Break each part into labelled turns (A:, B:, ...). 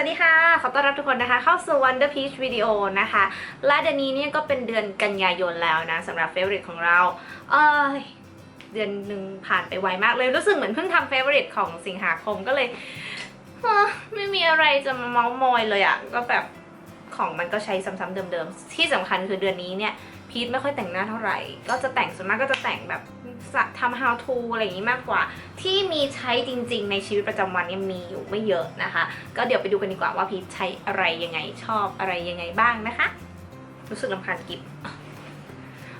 A: วัสดีค่ะ ขอต้อนรับทุกคนนะคะ เข้าสู่ Wonder Peach Video นะคะ และเดือนนี้เนี่ยก็เป็นเดือนกันยายนแล้วนะสำหรับ Favorite ของเรา เอยเดือนหนึ่งผ่านไปไวมากเลย รู้สึกเหมือนเพิ่งทำ Favorite ของสิงหาคมก็เลยเไม่มีอะไรจะมาเมาส์มอยเลยอะ่ะ ก็แบบของมันก็ใช้ซ้ำๆเดิมๆ ที่สำคัญคือเดือนนี้เนี่ย พีทไม่ค่อยแต่งหน้าเท่าไหร่ ก็จะแต่งส่วนมากก็จะแต่งแบบ ทำ how to อะไรอย่างนี้มากกว่า ที่มีใช้จริงๆ ในชีวิตประจำวันเนี่ยมีอยู่ไม่เยอะนะคะ ก็เดี๋ยวไปดูกันดีกว่าว่าพีทใช้อะไรยังไงชอบอะไรยังไงบ้างนะคะ รู้สึกลำคาญกิบ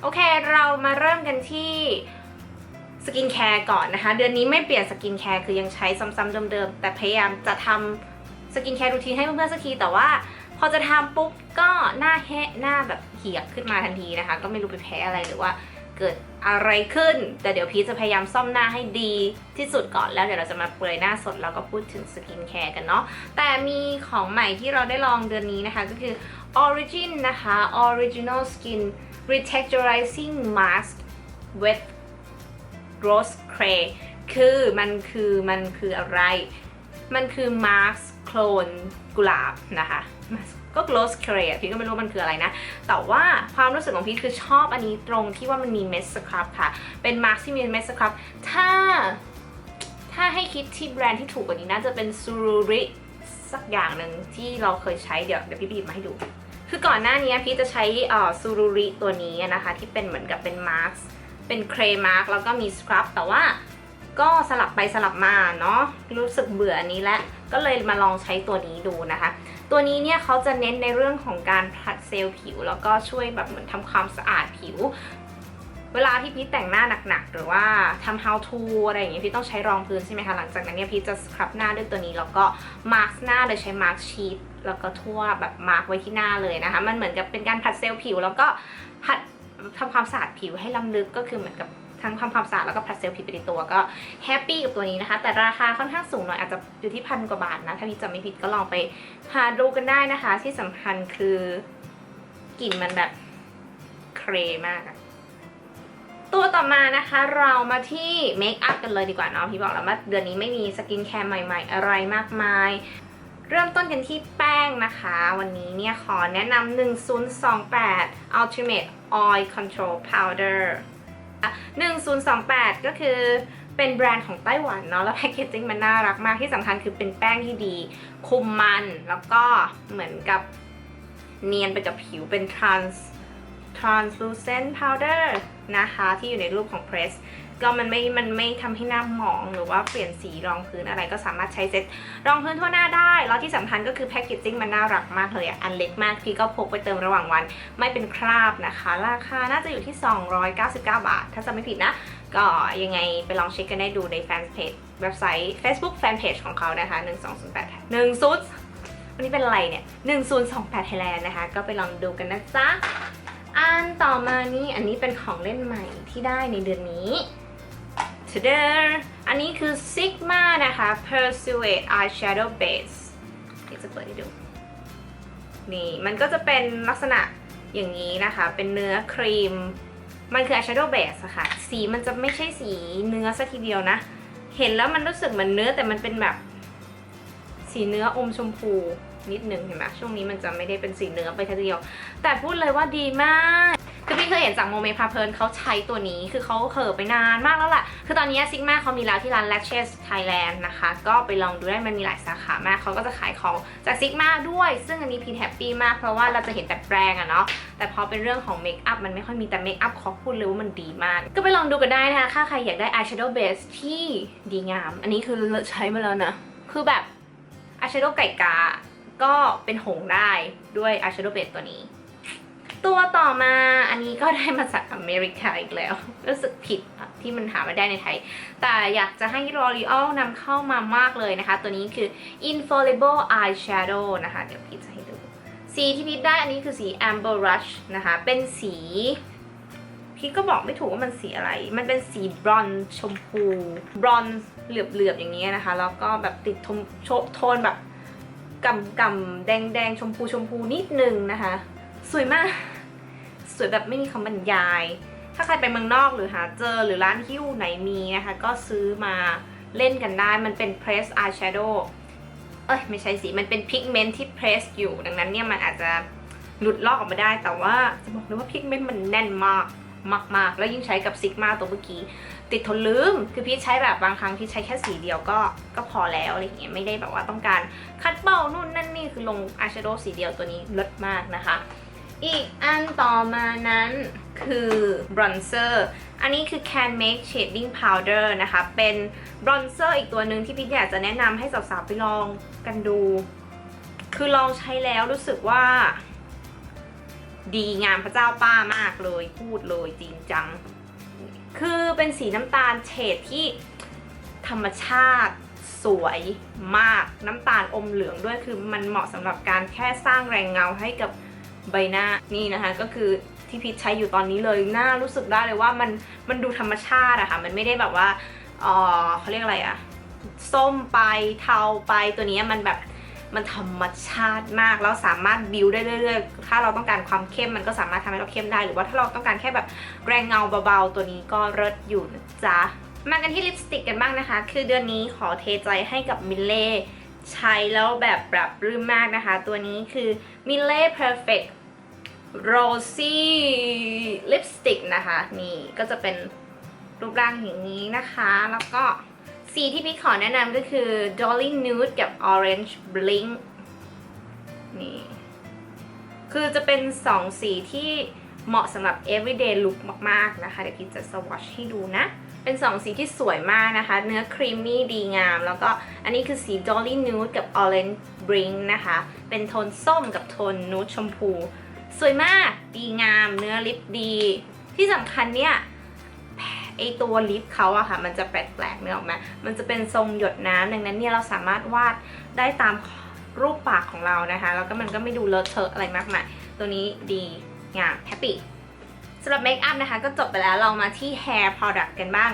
A: โอเค เรามาเริ่มกันที่สกินแคร์ก่อนนะคะ เดือนนี้ไม่เปลี่ยนสกินแคร์คือยังใช้ซ้ำๆเดิมๆ แต่พยายามจะทำสกินแคร์รูทีนให้เพื่อนๆสักทีแต่ว่าพอจะทำปุ๊บก็หน้าแหะหน้าแบบเหี่ยกขึ้นมาทันทีนะคะ ก็ไม่รู้ไปแพ้อะไรหรือว่า เกิดอะไรขึ้น แต่เดี๋ยวพีจะพยายามซ่อมหน้าให้ดีที่สุดก่อนแล้วเดี๋ยวเราจะมาเปลือยหน้าสดแล้วก็พูดถึงสกินแคร์กันเนาะแต่มีของใหม่ที่เราได้ลองเดือนนี้นะคะก็คือ Origin นะคะ Original Skin Retexturizing Mask with Rose Cray คือมันคือมันคืออะไร มันคือมาร์โคลนกุหลาบนะคะ ก็ gloss cray พีก็ไม่รู้มันคืออะไรนะ แต่ว่าความรู้สึกของพีคือชอบอันนี้ตรงที่ว่ามันมีเมสสครับค่ะ เป็นมาร์คที่มีเมสสครับ ถ้า ถ้าให้คิดที่แบรนด์ที่ถูกกว่านี้น่าจะเป็นซูรุริสักอย่างหนึ่งที่เราเคยใช้เดี๋ยวเดี๋ยวพี่บีบมาให้ดู คือก่อนหน้านี้พี่จะใช้ซูรุริตัวนี้นะคะ ที่เป็นเหมือนกับเป็นมาร์คเป็นเครมาร์คแล้วก็มีสครับแต่ว่าก็สลับไปสลับมาเนาะรู้สึกเบื่ออันนี้แล้ว ก็เลยมาลองใช้ตัวนี้ดูนะคะ ตัวนี้เนี่ยเขาจะเน้นในเรื่องของการผลัดเซลล์ผิว แล้วก็ช่วยแบบเหมือนทำความสะอาดผิว เวลาที่พี่แต่งหน้าหนักๆ หรือว่าทำ how to อะไรอย่างเงี้ยพี่ต้องใช้รองพื้นใช่ไหมคะ หลังจากนั้นเนี่ยพี่จะสครับหน้าด้วยตัวนี้ แล้วก็มาร์กหน้าโดยใช้มาร์กชีทแล้วก็ทั่วแบบมาร์กไว้ที่หน้าเลยนะคะ มันเหมือนกับเป็นการผัดเซลล์ผิว แล้วก็ผัดทำความสะอาดผิวให้ล้ำลึกก็คือเหมือนกับ ทั้งทำความสะอาดแล้วก็ผัดเซลล์ผิวไปในตัวก็แฮปปี้กับตัวนี้นะคะ แต่ราคาค่อนข้างสูงหน่อยอาจจะอยู่ที่พันกว่าบาทนะ ถ้าพี่จำไม่ผิดก็ลองไปหาดูกันได้นะคะ ที่สำคัญคือกลิ่นมันแบบเครมากอะตัวต่อมานะคะเรามาที่เมคอัพกันเลยดีกว่าเนาะพี่บอกแล้วว่าเดือนนี้ไม่มีสกินแคร์ใหม่ๆ อะไรมากมาย เริ่มต้นกันที่แป้งนะคะ วันนี้เนี่ยขอแนะนำ1028 Ultimate Oil Control Powder 1028 ก็คือเป็นแบรนด์ของไต้หวันเนาะแล้วแพคเกจจิ้งมันน่ารักมากที่สำคัญคือเป็นแป้งที่ดี คุมมันแล้วก็เหมือนกับเนียนไปกับผิวเป็น trans translucent powder นะคะ ที่อยู่ในรูปของ press ก็มันไม่มันไม่ทำให้หน้าหมองหรือว่าเปลี่ยนสีรองพื้นอะไรก็สามารถใช้เซ็ตรองพื้นทั่วหน้าได้ แล้วที่สำคัญก็คือแพคเกจจิ้งมันน่ารักมากเลยอะอันเล็กมากพี่ก็พกไปเติมระหว่างวัน ไม่เป็นคราบนะคะ ราคาน่าจะอยู่ที่ 299 บาท ถ้าจำไม่ผิดนะ ก็ยังไงไปลองเช็คกันได้ดูในแฟนเพจเว็บไซต์ Facebook Fanpage ของเขานะคะ 1208 10วันนี้เป็นอะไรเนี่ย 1028 Thailand นะคะ ก็ไปลองดูกันนะจ๊ะอันต่อมานี่อันนี้เป็นของเล่นใหม่ที่ได้ในเดือนนี้ t d a อันนี้คือ Sigma นะคะ Persuade Eyeshadow Base เดี๋ยวจะเปิดให้ดู นี่มันก็จะเป็นลักษณะอย่างนี้นะคะ เป็นเนื้อครีม มันคือ eyeshadow base ะค่ะ สีมันจะไม่ใช่สีเนื้อสัทีเดียวนะ เห็นแล้วมันรู้สึกเหมือนเนื้อแต่มันเป็นแบบสีเนื้ออมชมพูนิดนึงเห็นไหมช่วงนี้มันจะไม่ได้เป็นสีเนื้อไปทีเดียว แต่พูดเลยว่าดีมาก เคยเห็นจากโมเมพาเพลินเขาใช้ตัวนี้คือเขาเขอไปนานมากแล้วแหละ คือตอนนี้ซิกมาเขามีแล้วที่ร้าน Latches Thailand นะคะ ก็ไปลองดูได้มันมีหลายสาขามากเขาก็จะขายของจากซิกมาด้วย ซึ่งอันนี้พีทแฮปปี้มากเพราะว่าเราจะเห็นแต่แปรงอะเนาะแต่พอเป็นเรื่องของเมคอัพมันไม่ค่อยมีแต่เมคอัพขอพูดเลยว่ามันดีมาก ก็ไปลองดูกันได้นะคะถ้าใครอยากได้ eyeshadow base ที่ดีงาม อันนี้คือใช้มาแล้วนะ คือแบบ eyeshadow ไก่กาก็เป็นหงได้ด้วย eyeshadow base ตัวนี้ ตัวต่อมาอันนี้ก็ได้มาจากอเมริกาอีกแล้ว รู้สึกผิดที่มันหาไม่ได้ในไทย แต่อยากจะให้ L'Oreal นำเข้ามามากเลยนะคะ ตัวนี้คือ Infallible Eyeshadow นะคะ เดี๋ยวพี่จะให้ดู สีที่พีทได้อันนี้คือสี Amber Rush นะคะ เป็นสี พี่ก็บอกไม่ถูกว่ามันสีอะไร มันเป็นสีบรอนซ์ชมพู บรอนซ์เหลือบๆอย่างนี้ยนะคะ แล้วก็แบบติดโทนแบบกำกำแดงแดงๆชมพูชมพูนิดนึงนะคะ สวยมาก สวยแบบไม่มีคำบรรยาย ถ้าใครไปเมืองนอกหรือหาเจอหรือร้านฮิ้วไหนมีนะคะ ก็ซื้อมาเล่นกันได้ มันเป็น press eyeshadow เอ้ยไม่ใช่สิ มันเป็นพิกเมนต์ที่เพรสอยู่ ดังนั้นเนี่ยมันอาจจะหลุดลอกออกมาได้ แต่ว่าจะบอกเลยว่าพิกเมนต์มันแน่นมากมากๆ แล้วยิ่งใช้กับซิกมาตัวเมื่อกี้ ติดทนลืม คือพี่ใช้แบบบางครั้งพี่ใช้แค่สีเดียวก็ก็พอแล้วอะไรอย่างเงี้ยไม่ได้แบบว่าต้องการคัดเบ้านู่นนั่นนี่คือลงอายแชโดว์สีเดียวตัวนี้เลิศมากนะคะ อีกอันต่อมานั้นคือบรอนเซอร์ อันนี้คือ Can Make Shading Powder นะคะ เป็นบรอนเซอร์อีกตัวหนึ่งที่พี่อยากจะแนะนำให้สาวๆไปลองกันดู คือลองใช้แล้วรู้สึกว่า ดีงามพระเจ้าป้ามากเลย พูดเลยจริงจัง คือเป็นสีน้ำตาลเฉดที่ธรรมชาติสวยมากน้ำตาลอมเหลืองด้วยคือมันเหมาะสำหรับการแค่สร้างแรงเงาให้กับ ใบหน้านี่นะคะก็คือที่พีชใช้อยู่ตอนนี้เลยหน้ารู้สึกได้เลยว่ามันมันดูธรรมชาติอะค่ะมันไม่ได้แบบว่าเออเขาเรียกอะไรอะส้มไปเทาไปตัวนี้มันแบบมันธรรมชาติมากแล้วสามารถบิวได้เรื่อยๆ ถ้าเราต้องการความเข้มมันก็สามารถทำให้เราเข้มได้หรือว่าถ้าเราต้องการแค่แบบแรงเงาเบาๆ ตัวนี้ก็เลิศอยู่นะจ๊ะมากันที่ลิปสติกกันบ้างนะคะ คือเดือนนี้ขอเทใจให้กับมิลเล่ ใช้แล้วแบบปรับรื่มมากนะคะ ตัวนี้คือมิลเล่ Perfect Rosy Lipstick นะคะ นี่ก็จะเป็นรูปร่างอย่างนี้นะคะ แล้วก็สีที่พี่ขอแนะนำก็คือ Dolly Nude กับ Orange Blink นี่ คือจะเป็นสองสีที่เหมาะสำหรับ everyday look มาก ๆ นะคะ เดี๋ยวพี่จะสวอชให้ดูนะ เป็นสองสีที่สวยมากนะคะ เนื้อครีมมี่ดีงาม แล้วก็อันนี้คือสี Dolly Nude กับ Orange Blink นะคะ เป็นโทนส้มกับโทนนูดชมพู สวยมากดีงาม เนื้อลิปดี ที่สำคัญเนี่ยไอตัวลิปเขาอะค่ะ มันจะแปลกๆเนื้อออกไหมมันจะเป็นทรงหยดน้ำดังนั้นเนี่ยเราสามารถวาดได้ตามรูปปากของเรานะคะ แล้วก็มันก็ไม่ดูเลอะเทอะอะไรมากมาย ตัวนี้ดีงามแฮปปี้ สำหรับเมคอัพนะคะก็จบไปแล้วเรามาที่ hair product กันบ้าง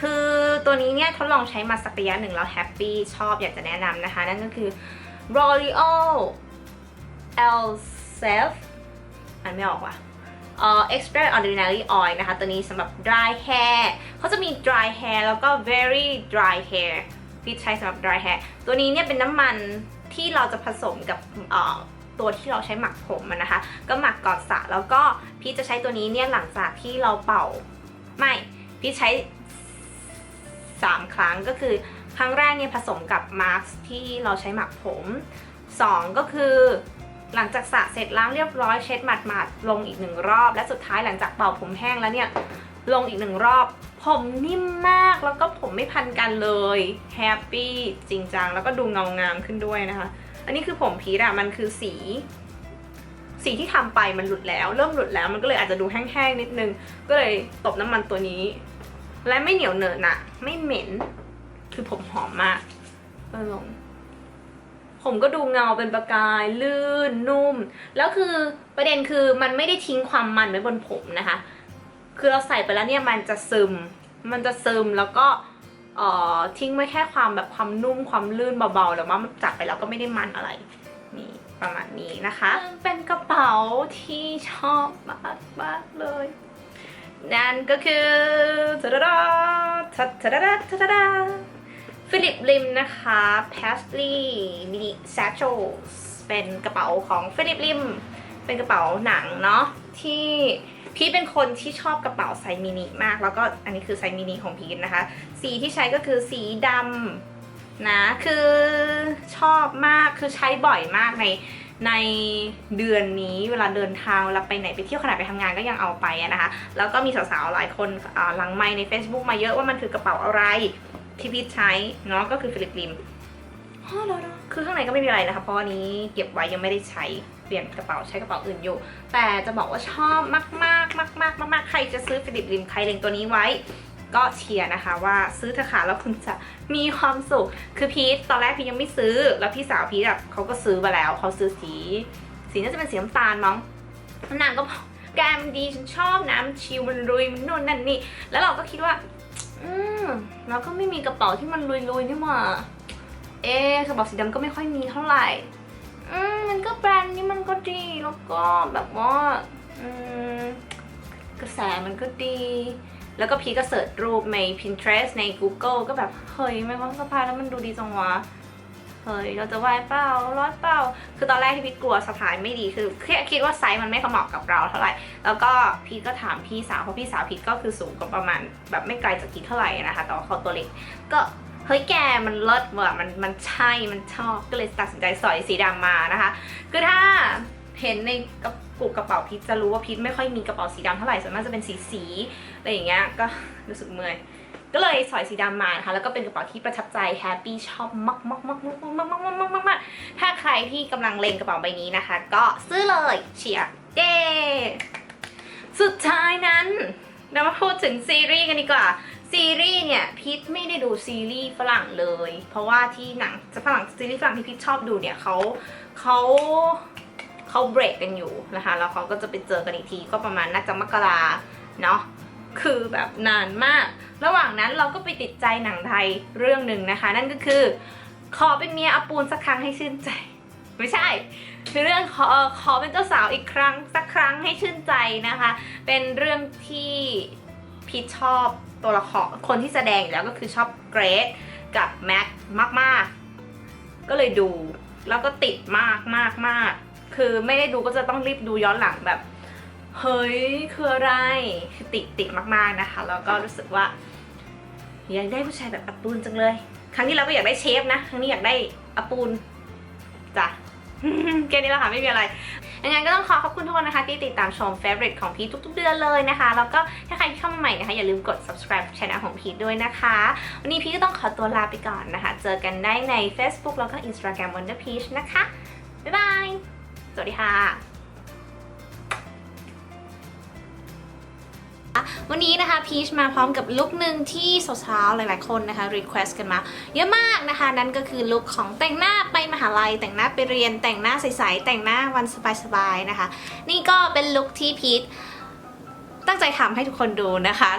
A: คือตัวนี้เนี่ยทดลองใช้มาสักระยะหนึ่งแล้วแฮปปี้ชอบอยากจะแนะนำนะคะ นั่นก็คือ L'Oreal Elsef อันไม่ออกว่ะเอ่อ extra ordinary oil นะคะ ตัวนี้สำหรับ dry hair เขาจะมี dry hair แล้วก็ very dry hair พี่ใช้สำหรับ dry hair ตัวนี้เนี่ยเป็นน้ำมันที่เราจะผสมกับตัวที่เราใช้หมักผมนะคะ ก็หมักก่อนสระแล้วก็ พี่จะใช้ตัวนี้เนี่ยหลังจากที่เราเป่า ไม่พี่ใช้ 3 ครั้งก็คือครั้งแรกเนี่ยผสมกับมาร์กที่เราใช้หมักผม 2 ก็คือหลังจากสระเสร็จล้างเรียบร้อยเช็ดหมาดๆลงอีกหนึ่งรอบ และสุดท้ายหลังจากเป่าผมแห้งแล้วเนี่ยลงอีกหนึ่งรอบ ผมนิ่มมากแล้วก็ผมไม่พันกันเลยแฮปปี้จริงจังแล้วก็ดูเงางามขึ้นด้วยนะคะ อันนี้คือผมพีชอะมันคือสี สีที่ทำไปมันหลุดแล้ว เริ่มหลุดแล้วมันก็เลยอาจจะดูแห้งๆนิดนึง ก็เลยตบน้ำมันตัวนี้ และไม่เหนียวเหนอะหนะไม่เหม็น คือผมหอมมากเออลงผมก็ดูเงาเป็นประกายลื่นนุ่ม แล้วคือประเด็นคือมันไม่ได้ทิ้งความมันไว้บนผมนะคะ คือเราใส่ไปแล้วเนี่ยมันจะซึม มันจะซึมแล้วก็เอ่อทิ้งไว้แค่ความแบบความนุ่มความลื่นเบาๆแต่ว่ามันจับไปแล้วก็ไม่ได้มันอะไร ประมาณนี้นะคะ เป็นกระเป๋าที่ชอบมากมากเลย นั่นก็คือทาดาดาทาทาดาทาดาฟิลิปลิมนะคะ Paisley Mini Satchels เป็นกระเป๋าของฟิลิปลิม เป็นกระเป๋าหนังเนาะที่พีทเป็นคนที่ชอบกระเป๋าไซส์มินิมาก แล้วก็อันนี้คือไซส์มินิของพีทนะคะ สีที่ใช้ก็คือสีดำ นะคือชอบมากคือใช้บ่อยมากในในเดือนนี้เวลาเดินทางเวลาไปไหนไปเที่ยวขนาดไปทำงานก็ยังเอาไปอะนะคะ แล้วก็มีสาวๆหลายคนอ่าหลังไมค์ใน Facebook มาเยอะว่ามันคือกระเป๋าอะไรที่พีทใช้เนาะก็คือฟิลิปลิมอ๋อแล้วคือข้างในก็ไม่มีอะไรนะคะ เพราะวันนี้เก็บไว้ยังไม่ได้ใช้เปลี่ยนกระเป๋าใช้กระเป๋าอื่นอยู่ แต่จะบอกว่าชอบมากมากมากมากมากมากๆใครจะซื้อฟิลิปลิมใครเล็งตัวนี้ไว้ ก็เชียร์นะคะว่าซื้อเถอะค่ะแล้วคุณจะมีความสุข คือพีทตอนแรกพีทยังไม่ซื้อ แล้วพี่สาวพีทแบบเขาก็ซื้อมาแล้วเขาซื้อสี สีน่าจะเป็นสีน้ำตาลมั้งนางก็บอกแกมันดีฉันชอบนะมันชิลมันลุยมันนู่นนั่นนี่แล้วเราก็คิดว่า อืมเราก็ไม่มีกระเป๋าที่มันลุยๆนี่หว่าเอ๊กระเป๋าสีดำก็ไม่ค่อยมีเท่าไหร่อืมมันก็แบรนด์นี้มันก็ดีแล้วก็แบบว่า อืมกระแสมันก็ดี แล้วก็พีก็เสิร์ชรูปใน Pinterest ใน Google ก็แบบเฮ้ยไม่ว่าสะพายแล้วมันดูดีจังวะเฮ้ยเราจะไหวเปล่าร้อยเปล่า คือตอนแรกที่พีทกลัวสะพายไม่ดีคือแค่คิดว่าไซส์มันไม่เหมาะกับเราเท่าไหร่ แล้วก็พีก็ถามพี่สาวเพราะพี่สาวพีทก็คือสูงกว่าประมาณแบบไม่ไกลจากพีทเท่าไหร่นะคะแต่ว่าเขาตัวเล็กก็เฮ้ยแกมันเลิศว่ะมันมันใช่มันชอบก็เลยตัดสินใจสอยสีดำมานะคะ คือถ้าเห็นในกระ ปุกกระเป๋าพีทจะรู้ว่าพีทไม่ค่อยมีกระเป๋าสีดำเท่าไหร่ส่วนมากจะเป็นสีสีอะไรอย่างเงี้ยก็รู้สึกเมื่อยก็เลยสอยสีดำมานะคะแล้วก็เป็นกระเป๋าที่ประทับใจแฮปปี้ชอบมากมากมากมากมากมากมากมากมากมากถ้าใครที่กำลังเลงกระเป๋าใบนี้นะคะ ก็ซื้อเลยเชียร์เย้สุดท้ายนั้นเรามาพูดถึงซีรีส์กันดีกว่าซีรีส์เนี่ยพีทไม่ได้ดูซีรีส์ฝรั่งเลย เพราะว่าที่หนังจะฝรั่งซีรีส์ฝรั่งที่พีทชอบดูเนี่ยเขาเขา เขาเบรกกันอยู่นะคะแล้วเขาก็จะไปเจอกันอีกทีก็ประมาณน่าจะมกราเนาะคือแบบนานมาก ระหว่างนั้นเราก็ไปติดใจหนังไทยเรื่องหนึ่งนะคะ นั่นก็คือ ขอเป็นเมียอาปูนสักครั้งให้ชื่นใจ ไม่ใช่คือเรื่องขอขอเป็นเจ้าสาวอีกครั้งสักครั้งให้ชื่นใจนะคะ เป็นเรื่องที่พีชชอบตัวละครคนที่แสดงอยู่แล้วก็คือชอบเกรซกับแม็กมาก ๆ ก็เลยดูแล้วก็ติดมากมากมาก คือไม่ได้ดูก็จะต้องรีบดูย้อนหลังแบบ เฮ้ยคืออะไรคือติดติดมากๆนะคะ แล้วก็รู้สึกว่าอยากได้ผู้ชายแบบอัปปูนจังเลย ครั้งที่แล้วก็อยากได้เชฟนะ ครั้งนี้อยากได้อัปปูนจ้ะแค่นี้แหละค่ะไม่มีอะไรยังไงก็ต้องขอขอบคุณทุกคนนะคะ ที่ติดตามชม favorite ของพีททุกๆ เดือนเลยนะคะ แล้วก็ถ้าใครที่เข้ามาใหม่นะคะ อย่าลืมกด subscribe channel ของพีทด้วยนะคะ วันนี้พีทก็ต้องขอตัวลาไปก่อนนะคะ เจอกันได้ใน Facebook แล้วก็ Instagram Wonder Peach นะคะ บ๊ายบาย สวัสดีค่ะ วันนี้นะคะพีชมาพร้อมกับลุคหนึ่งที่สาวๆหลายๆคนนะคะรีเควสกันมาเยอะมากนะคะ นั่นก็คือลุคของแต่งหน้าไปมหาลัย แต่งหน้าไปเรียน แต่งหน้าใสๆแต่งหน้าวันสบายๆนะคะ นี่ก็เป็นลุคที่พีชตั้งใจทำให้ทุกคนดูนะคะ